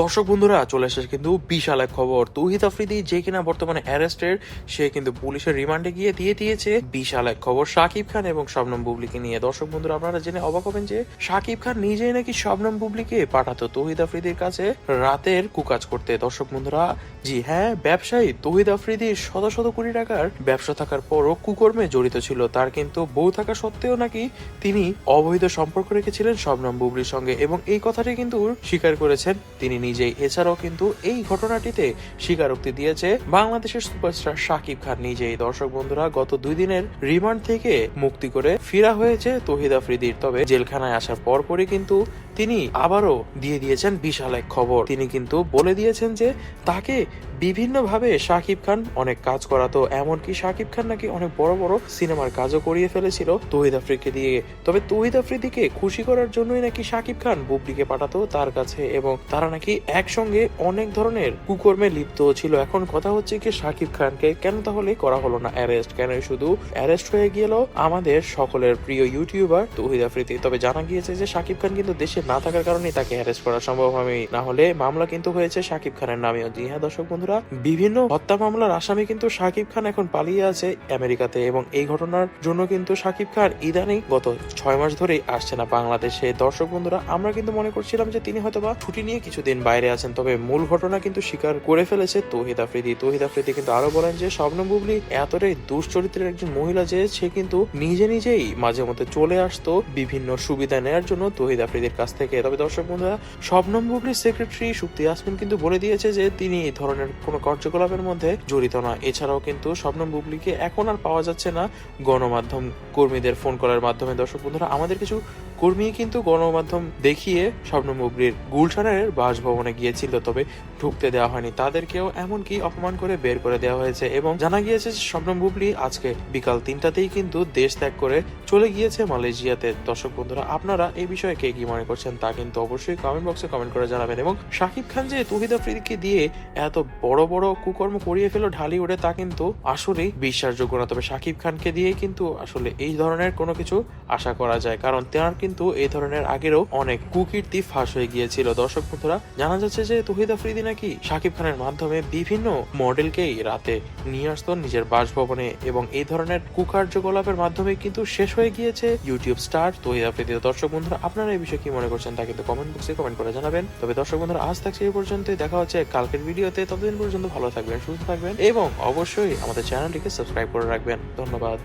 দর্শক বন্ধুরা, চলে এসেছে কিন্তু বিশাল এক খবর। তৌহিদ আফ্রিদি যে কিনা বর্তমানে অ্যারেস্টেড, সে কিন্তু পুলিশের রিমান্ডে গিয়ে দিয়ে দিয়েছে। বিশাল এক খবর শাকিব খান এবং শবনম বুবলিকে নিয়ে। দর্শক বন্ধুরা, আপনারা জেনে অবাক হবেন যে শাকিব খান নিজেই নাকি শবনম বুবলিকে পাঠাতো তৌহিদ আফ্রিদির কাছে রাতের কুকাজ করতে। দর্শক বন্ধুরা, জি হ্যাঁ ব্যবসায়ী তৌহিদ আফ্রিদির শত শত কোটি টাকার ব্যবসা থাকার পরও কুকর্মে জড়িত ছিল। তার কিন্তু বউ থাকা সত্ত্বেও নাকি তিনি অবৈধ সম্পর্ক রেখেছিলেন শবনম বুবলির সঙ্গে এবং এই কথাটি কিন্তু স্বীকার করেছেন তিনি নিজেই। এছাড়াও কিন্তু এই ঘটনাটিতে স্বীকারোক্তি দিয়েছে বাংলাদেশের সুপারস্টার শাকিব খান নিজেই। দর্শক বন্ধুরা, গত দুই দিনের রিমান্ড থেকে মুক্তি করে ফিরা হয়েছে তহিদ আফ্রিদির। তবে জেলখানায় আসার পরপরই কিন্তু তিনি আবারও দিয়ে দিয়েছেন বিশাল এক খবর। তিনি কিন্তু বলে দিয়েছেন যে তাকে বিভিন্নভাবে শাকিব খান অনেক কাজ করাতো। এমনকি শাকিব খান নাকি অনেক বড় বড় সিনেমার কাজও করিয়ে ফেলেছিল তহিদ আফ্রিকে দিয়ে। তবে তহিদ আফ্রিদিকে খুশি করার জন্যই নাকি শাকিব খান বুবলিকে পাঠাতো তার কাছে এবং তারা নাকি একসঙ্গে অনেক ধরনের কুকর্মে লিপ্ত ছিল। এখন কথা হচ্ছে কি, শাকিব খানকে কেন তাহলে করা হলো না অ্যারেস্ট? কেন শুধু অ্যারেস্ট হয়ে গেল আমাদের সকলের প্রিয় ইউটিউবার তহিদ আফ্রিদি। তবে জানা গিয়েছে যে শাকিব খান কিন্তু দেশে না থাকার কারণে তাকে অ্যারেস্ট করা সম্ভব হয়নি। না হলে মামলা কিন্তু হয়েছে শাকিব খানের নামেও জি হ্যাঁ দর্শক বন্ধুরা, বিভিন্ন হত্যা মামলার আসামি কিন্তু শাকিব খান এখন পালিয়ে আছে আমেরিকাতে এবং এই ঘটনার জন্য কিন্তু শাকিব খান ইদানিং গত ছয় মাস ধরেই আসছে না বাংলাদেশে। দর্শক বন্ধুরা, আমরা কিন্তু মনে করছিলাম যে তিনি হয়তোবা ছুটি নিয়ে কিছুদিন বাইরে আছেন, তবে মূল ঘটনা কিন্তু স্বীকার করে ফেলেছে তৌহিদ আফ্রিদি। তৌহিদ আফ্রিদি কিন্তু আরও বলেন যে স্বপ্ন বুবলি এতটাই দুশ্চরিত্রের একজন মহিলা যে, সে কিন্তু নিজে নিজেই মাঝে মধ্যে চলে আসতো বিভিন্ন সুবিধা নেওয়ার জন্য তৌহিদ আফ্রিদির কাছ থেকে। তবে দর্শক বন্ধুরা শবনম বুবলির সেক্রেটারি শুক্তি আসমিন কিন্তু বলে দিয়েছে যে তিনি এই ধরনের কোনো কার্যকলাপের মধ্যে জড়িত না এছাড়াও কিন্তু শবনম বুবলিকে এখন আর পাওয়া যাচ্ছে না। গণমাধ্যম কর্মীদের ফোন করার মাধ্যমে। দর্শক বন্ধুরা, আমাদের কিছু কর্মী কিন্তু গণমাধ্যম দেখিয়ে স্বপ্নম বুবলির গুলশানের বাসভবনে গিয়েছিল, তবে ঢুকতে দেওয়া হয়নি। তাদেরকেও এমনকি অপমান করে বের করে দেওয়া হয়েছে এবং জানা গিয়েছে যে বুবলি আজকে বিকাল তিনটাতেই কিন্তু দেশ ত্যাগ করে চলে গিয়েছে মালয়েশিয়াতে। দর্শক বন্ধুরা, আপনারা এই বিষয়ে কে কি মনে করছেন তা কিন্তু অবশ্যই কমেন্ট বক্সে কমেন্ট করে জানাবেন এবং শাকিব খান যে তুহিদ আফ্রিদিকে দিয়ে এত বড় বড় কুকর্ম করিয়ে ফেলো ঢালিউডে তা কিন্তু আসলেই বিশ্বাসযোগ্য না। তবে শাকিব খানকে দিয়ে কিন্তু আসলে এই ধরনের কোনো কিছু আশা করা যায়, কারণ তেনার কিন্তু এই ধরনের আগেরও অনেক কুকীর্তি ফাঁস হয়ে গিয়েছিল। দর্শক বন্ধুরা, জানা যাচ্ছে যে তুহিদ আফ্রিদি নাকি শাকিব খানের মাধ্যমে বিভিন্ন মডেলকেই রাতে নিয়ে আসতো নিজের বাসভবনে এবং এই ধরনের কুকার্যকলাপের মাধ্যমে কিন্তু শেষ হয়ে গিয়েছে ইউটিউব স্টার তহিদ আফ্রিদি। দর্শক বন্ধুরা, আপনারা এই বিষয়ে কি মনে করছেন তা কিন্তু কমেন্ট বক্সে কমেন্ট করে জানাবেন। তবে দর্শক বন্ধুরা, আজ থাকছে এই পর্যন্ত দেখা হচ্ছে কালকের ভিডিওতে। ততদিন পর্যন্ত ভালো থাকবেন, সুস্থ থাকবেন এবং অবশ্যই আমাদের চ্যানেলটিকে সাবস্ক্রাইব করে রাখবেন। ধন্যবাদ।